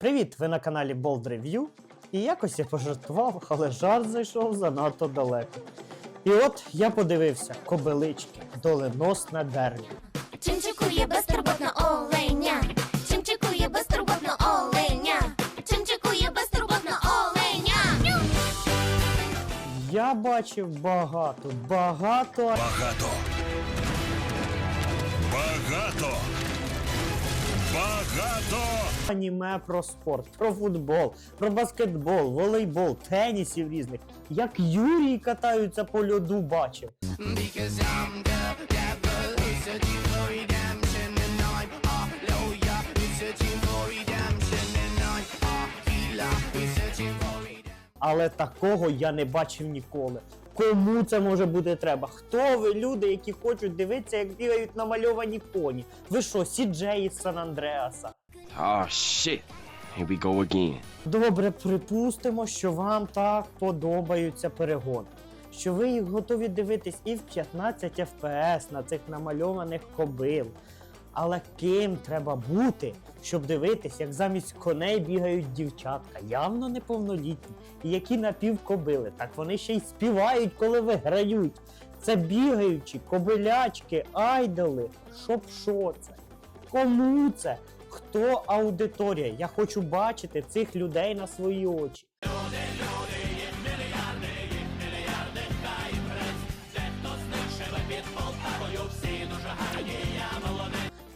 Привіт! Ви на каналі Bold Review. І якось я пожартував, але жарт зайшов занадто далеко. І от я подивився кобилички, доленосне дерев'я. Чимчикує безтурботно оленя. Чимчикує безтурботно оленя. Чимчикує безтурботно оленя. Я бачив багато Багато. Багато. Багато. аніме про спорт, про футбол, про баскетбол, волейбол, тенісів різних. Як Юрії катаються по льоду бачив. Але такого я не бачив ніколи. Кому це може бути треба? Хто ви, люди, які хочуть дивитися, як бігають намальовані коні? Ви що, сіджеї з Сан Андреаса? Oh shit. Here we go again. Добре, припустимо, що вам так подобаються перегони. Що ви їх готові дивитись і в 15 FPS на цих намальованих кобил. Але ким треба бути, щоб дивитись, як замість коней бігають дівчатка, явно неповнолітні, і які напівкобили. Так вони ще й співають, коли виграють. Це бігаючі, кобилячки, айдоли. Щоб що це? Кому це? Хто аудиторія? Я хочу бачити цих людей на свої очі.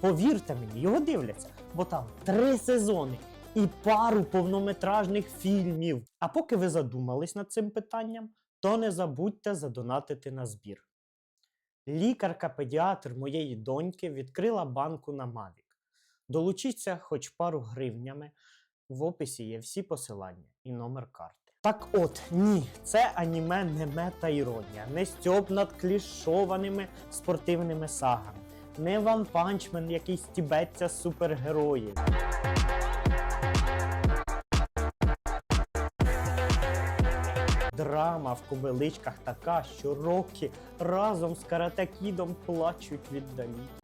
Повірте мені, його дивляться, бо там три сезони і пару повнометражних фільмів. А поки ви задумались над цим питанням, то не забудьте задонатити на збір. Лікарка-педіатр моєї доньки відкрила банку на Mavic. Долучіться хоч пару гривнями. В описі є всі посилання і номер карти. Так от, ні, це аніме не мета-іронія, не стьоп над клішованими спортивними сагами, не Ван Панчмен, який стібеться з. Драма в кобиличках така, що роки разом з каратекідом плачуть віддалі.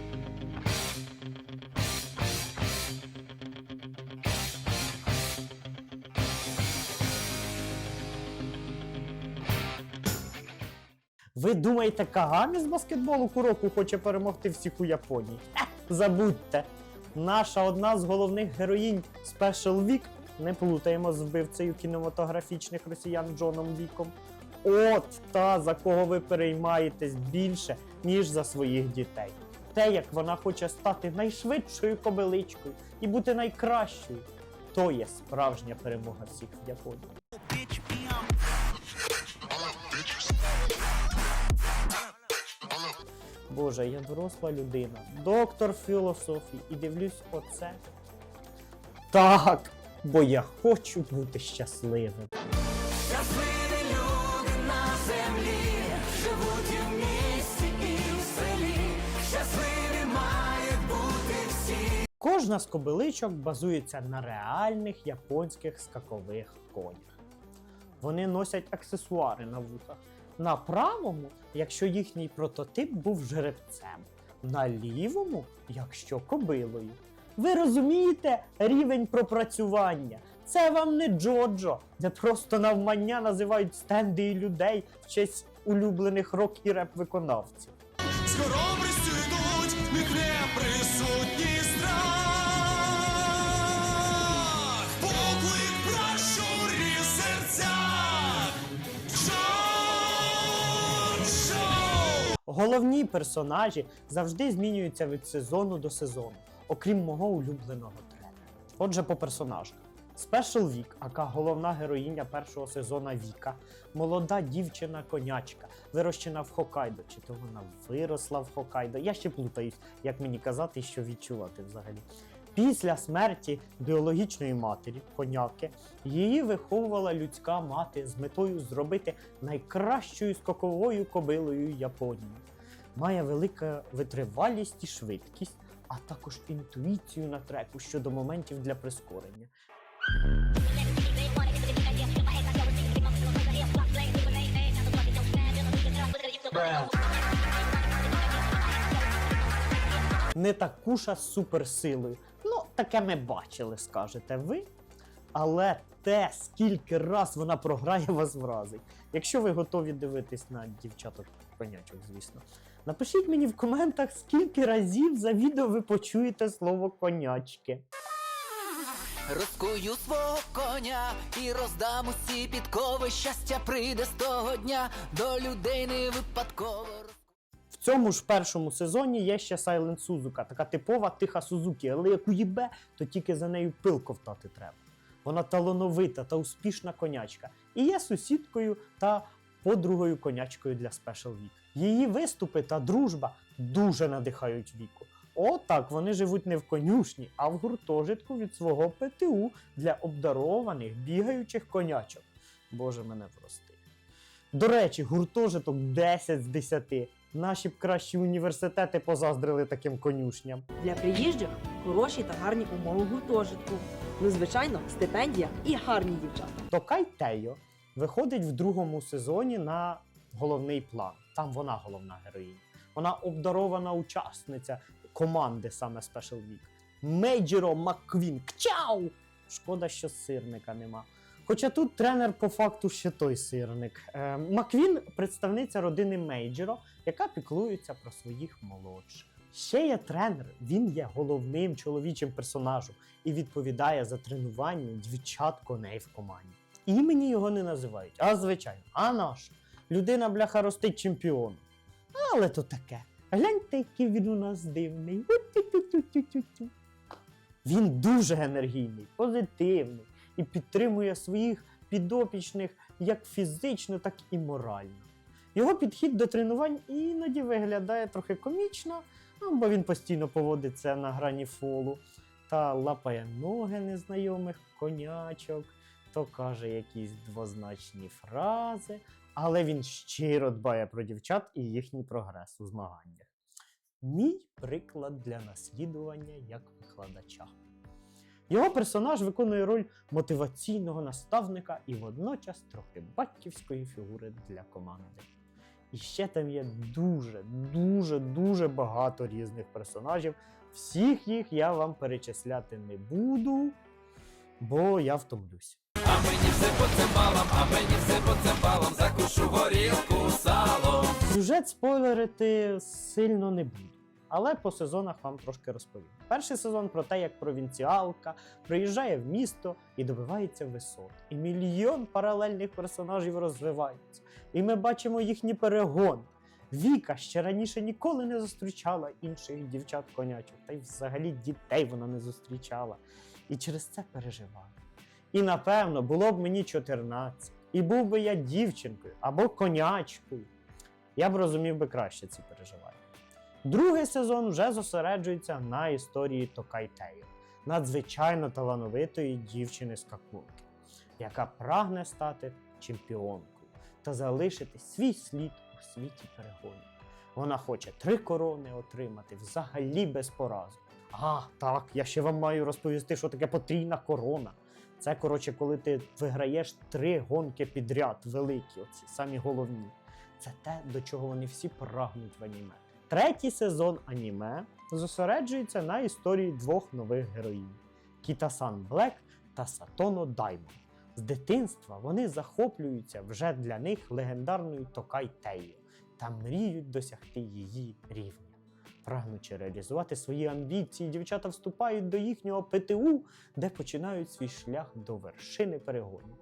Ви думаєте, Кагамі з баскетболу Куроку хоче перемогти всіх у Японії? Забудьте. Наша одна з головних героїнь Special Week, не плутаємо з вбивцею кінематографічних росіян Джоном Віком. От та, за кого ви переймаєтесь більше, ніж за своїх дітей. Те, як вона хоче стати найшвидшою кобиличкою і бути найкращою, то є справжня перемога всіх в Японії. Боже, я доросла людина, доктор філософії, і дивлюсь оце. Так, бо я хочу бути щасливим. Щасливі люди на землі живуть і в місті, і в селі. Щасливі мають бути всі. Кожна з кобиличок базується на реальних японських скакових конях. Вони носять аксесуари на вухах. На правому, якщо їхній прототип був жеребцем, на лівому, якщо кобилою. Ви розумієте рівень пропрацювання? Це вам не Джоджо, де просто навмання називають стенди і людей в честь улюблених рок і реп виконавців. Головні персонажі завжди змінюються від сезону до сезону, окрім мого улюбленого тренера. Отже, по персонажах. Спешл Вік, ака головна героїня першого сезону Віка, молода дівчина-конячка, вирощена в Хокайдо. Чи то вона виросла в Хокайдо? Я ще плутаюсь, як мені казати, що відчувати взагалі. Після смерті біологічної матері, коняки, її виховувала людська мати з метою зробити найкращою скоковою кобилою Японії. Має велику витривалість і швидкість, а також інтуїцію на треку щодо моментів для прискорення. Не такуша з суперсилою. Таке ми бачили, скажете ви. Але те, скільки раз вона програє, вас вразить. Якщо ви готові дивитись на дівчаток конячок, звісно. Напишіть мені в коментах, скільки разів за відео ви почуєте слово конячки. Розкую свого коня і роздам усі підкови. Щастя прийде з того дня до людей не випадково. Цьому ж першому сезоні є ще Silent Сузука, така типова тиха Сузуки, але як уїбе, то тільки за нею пил ковтати треба. Вона талановита та успішна конячка і є сусідкою та подругою конячкою для Special Week. Її виступи та дружба дуже надихають віку. Отак вони живуть не в конюшні, а в гуртожитку від свого ПТУ для обдарованих бігаючих конячок. Боже мене прости. До речі, гуртожиток 10 з 10. Наші б кращі університети позаздрили таким конюшням. Для приїжджих хороші та гарні умови гуртожитку. Ну, звичайно, стипендія і гарні дівчата. Токай Тейо виходить в другому сезоні на головний план. Там вона головна героїня. Вона обдарована учасниця команди саме Special Week. Мейджеро Макквін. Кчау! Шкода, що сирника нема. Хоча тут тренер по факту ще той сирник. Е, Маквін представниця родини Мейджеро, яка піклується про своїх молодших. Ще є тренер, він є головним чоловічим персонажем і відповідає за тренування дівчат коней в команді. Імені його не називають, а звичайно, а наш. Людина бляха ростить чемпіоном. Але то таке. Гляньте, який він у нас дивний. Він дуже енергійний, позитивний і підтримує своїх підопічних як фізично, так і морально. Його підхід до тренувань іноді виглядає трохи комічно, бо він постійно поводиться на грані фолу та лапає ноги незнайомих конячок, то каже якісь двозначні фрази, але він щиро дбає про дівчат і їхній прогрес у змаганнях. Мій приклад для наслідування як викладача. Його персонаж виконує роль мотиваційного наставника і водночас трохи батьківської фігури для команди. І ще там є дуже, дуже, дуже багато різних персонажів. Всіх їх я вам перечисляти не буду, бо я втомлюсь. А мені все по цимбалам, а мені все по цимбалам, закушу горілку салом. Сюжет спойлерити сильно не буду, але по сезонах вам трошки розповім. Перший сезон про те, як провінціалка приїжджає в місто і добивається висот. І мільйон паралельних персонажів розвиваються. І ми бачимо їхні перегони. Віка ще раніше ніколи не зустрічала інших дівчат конячок, та й взагалі дітей вона не зустрічала. І через це переживає. І напевно було б мені 14, і був би я дівчинкою або конячкою. Я б розумів би краще ці переживання. Другий сезон вже зосереджується на історії Токайтею, надзвичайно талановитої дівчини скакунки, яка прагне стати чемпіонкою та залишити свій слід у світі перегонів. Вона хоче три корони отримати взагалі без поразу. А, так, я ще вам маю розповісти, що таке потрійна корона. Це, коротше, коли ти виграєш три гонки підряд, великі, оці самі головні. Це те, до чого вони всі прагнуть в аніме. Третій сезон аніме зосереджується на історії двох нових героїнь: Кітасан Блек та Сатоно Даймон. З дитинства вони захоплюються вже для них легендарною Токай Тею та мріють досягти її рівня. Прагнучи реалізувати свої амбіції, дівчата вступають до їхнього ПТУ, де починають свій шлях до вершини перегонів.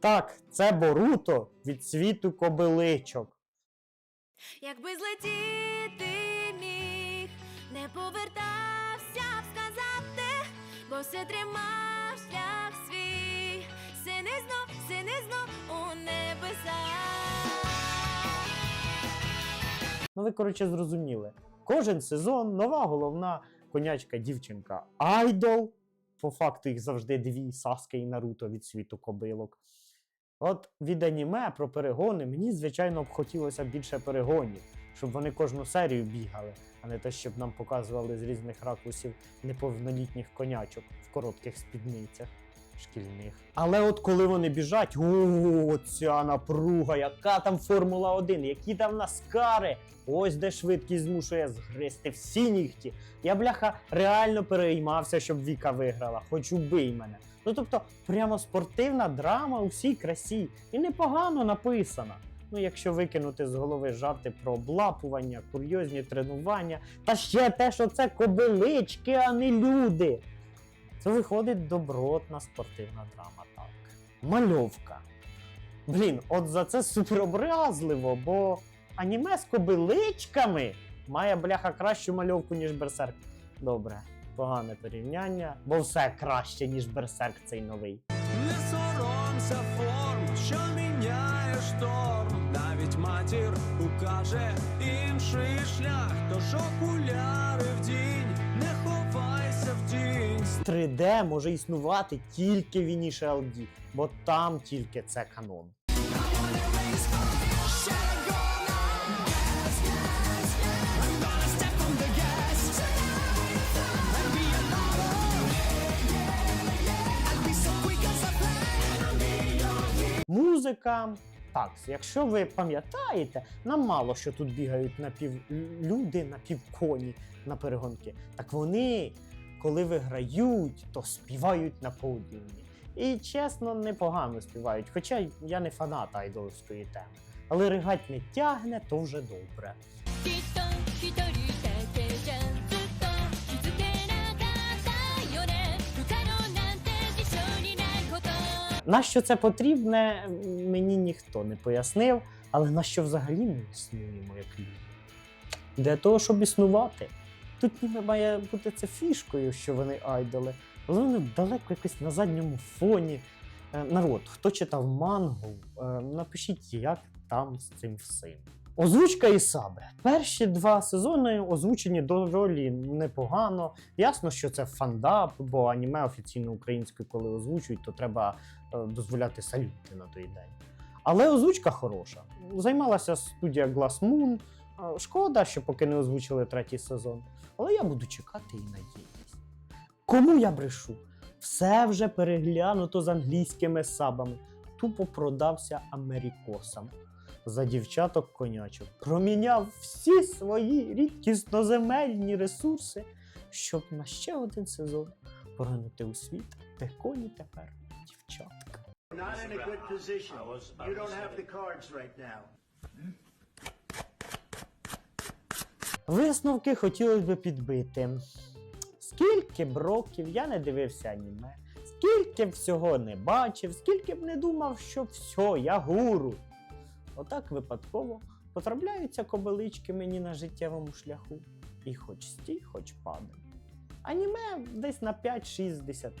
Так, це Боруто від світу кобиличок. Якби не повертався б сказати, бо все тримав шлях свій, сини знов, сини знов у небеса. Ну, ви, коротше, зрозуміли. Кожен сезон нова головна конячка дівчинка Айдол. По факту їх завжди дві Саски і Наруто від світу кобилок. От від аніме про перегони мені, звичайно, б хотілося більше перегонів, щоб вони кожну серію бігали, а не те, щоб нам показували з різних ракурсів неповнолітніх конячок в коротких спідницях. шкільних. Але от коли вони біжать, о, ця напруга, яка там Формула 1, які там наскари. Ось де швидкість змушує згристи всі нігті. Я, бляха, реально переймався, щоб Віка виграла, хоч убий мене. Ну тобто, прямо спортивна драма у всій красі. І непогано написана. Ну, якщо викинути з голови жарти про облапування, курйозні тренування, та ще те, що це кобилички, а не люди. Це виходить добротна спортивна драма, так. Мальовка. Блін, от за це суперобразливо, бо аніме з кобиличками має бляха кращу мальовку, ніж Берсерк. Добре, погане порівняння, бо все краще, ніж Берсерк цей новий. Не соромся форм, що міняє шторм. Навіть матір укаже інший шлях. Тож окуляри в дінь, не ховайся в тінь. 3D може існувати тільки в Initial D, бо там тільки це канон. Музика. Так, якщо ви пам'ятаєте, нам мало що тут бігають напівлюди, напівконі на перегонки. Так вони, коли виграють, то співають на подіумі. І чесно, непогано співають. Хоча я не фанат айдолівської теми. Але ригать не тягне, то вже добре. На що це потрібне, мені ніхто не пояснив, але на що взагалі ми існуємо як люди? Для того, щоб існувати. Тут ніби має бути це фішкою, що вони айдоли, але вони далеко якось на задньому фоні. Е, Народ, хто читав мангу, е, напишіть, як там з цим всім. Озвучка і Ісабе. Перші два сезони озвучені доволі непогано. Ясно, що це фандап, бо аніме офіційно українською, коли озвучують, то треба дозволяти салюти на той день. Але озвучка хороша. Займалася студія Glass Moon. Е, Шкода, що поки не озвучили третій сезон. Але я буду чекати і надіятися. Кому я брешу? Все вже переглянуто з англійськими сабами. Тупо продався америкосам. За дівчаток конячок. Проміняв всі свої рідкісноземельні ресурси, щоб на ще один сезон поринути у світ, де коні тепер. Not in a good position. You don't have the cards right now. Висновки хотілося б підбити. Скільки б років я не дивився аніме, скільки б всього не бачив, скільки б не думав, що все, я гуру. Отак випадково потрапляються кобилички мені на життєвому шляху. І хоч стій, хоч падай. Аніме десь на 5-6 з 10.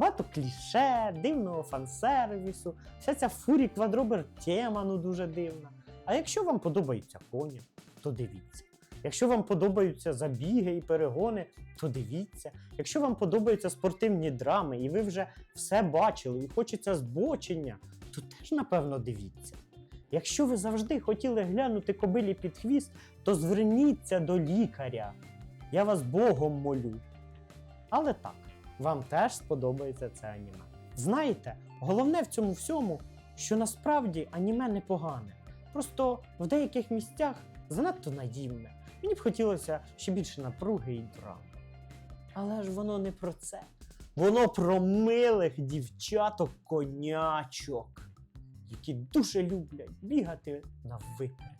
Багато кліше, дивного фансервісу, вся ця фурі квадробер тема ну дуже дивна. А якщо вам подобаються коні, то дивіться. Якщо вам подобаються забіги і перегони, то дивіться. Якщо вам подобаються спортивні драми, і ви вже все бачили, і хочеться збочення, то теж напевно дивіться. Якщо ви завжди хотіли глянути кобилі під хвіст, то зверніться до лікаря. Я вас Богом молю. Але так, вам теж сподобається це аніме. Знаєте, головне в цьому всьому, що насправді аніме непогане. Просто в деяких місцях занадто наївне. Мені б хотілося ще більше напруги і драми. Але ж воно не про це. Воно про милих дівчаток конячок, які дуже люблять бігати на виперед.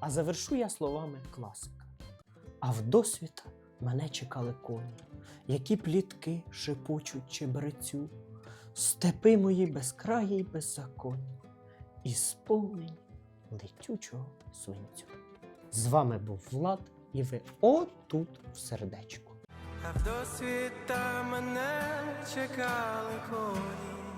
А завершу я словами класика. А в досвіта мене чекали коні, які плітки шепочуть чебрецю, степи мої безкраї й беззаконні, і сповнені летючого свинцю. З вами був Влад, і ви отут в сердечку. А в досвіта мене чекали коні.